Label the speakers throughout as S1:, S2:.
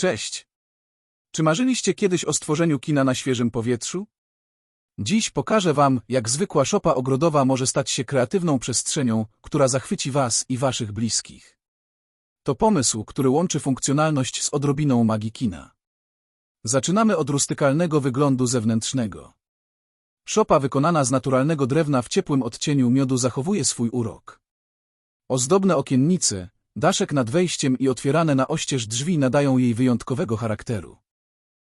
S1: Cześć! Czy marzyliście kiedyś o stworzeniu kina na świeżym powietrzu? Dziś pokażę Wam, jak zwykła szopa ogrodowa może stać się kreatywną przestrzenią, która zachwyci Was i Waszych bliskich. To pomysł, który łączy funkcjonalność z odrobiną magii kina. Zaczynamy od rustykalnego wyglądu zewnętrznego. Szopa wykonana z naturalnego drewna w ciepłym odcieniu miodu zachowuje swój urok. Ozdobne okiennice, daszek nad wejściem i otwierane na oścież drzwi nadają jej wyjątkowego charakteru.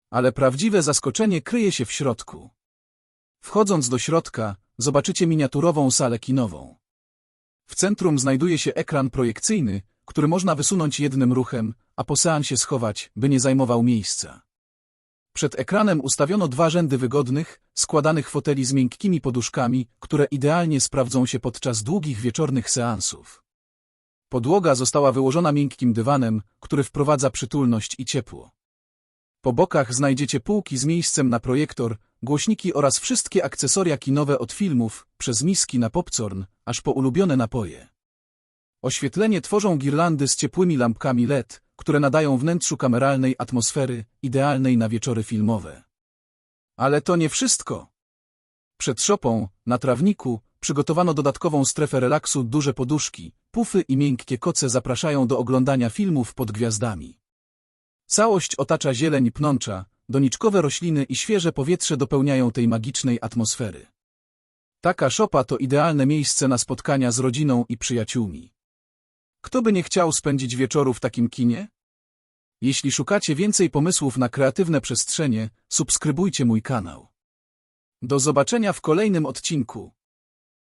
S1: Ale prawdziwe zaskoczenie kryje się w środku. Wchodząc do środka, zobaczycie miniaturową salę kinową. W centrum znajduje się ekran projekcyjny, który można wysunąć jednym ruchem, a po seansie schować, by nie zajmował miejsca. Przed ekranem ustawiono dwa rzędy wygodnych, składanych foteli z miękkimi poduszkami, które idealnie sprawdzą się podczas długich wieczornych seansów. Podłoga została wyłożona miękkim dywanem, który wprowadza przytulność i ciepło. Po bokach znajdziecie półki z miejscem na projektor, głośniki oraz wszystkie akcesoria kinowe od filmów, przez miski na popcorn, aż po ulubione napoje. Oświetlenie tworzą girlandy z ciepłymi lampkami LED, które nadają wnętrzu kameralnej atmosfery, idealnej na wieczory filmowe. Ale to nie wszystko. Przed szopą, na trawniku, przygotowano dodatkową strefę relaksu, duże poduszki, pufy i miękkie koce zapraszają do oglądania filmów pod gwiazdami. Całość otacza zieleń pnącza, doniczkowe rośliny i świeże powietrze dopełniają tej magicznej atmosfery. Taka szopa to idealne miejsce na spotkania z rodziną i przyjaciółmi. Kto by nie chciał spędzić wieczoru w takim kinie? Jeśli szukacie więcej pomysłów na kreatywne przestrzenie, subskrybujcie mój kanał. Do zobaczenia w kolejnym odcinku.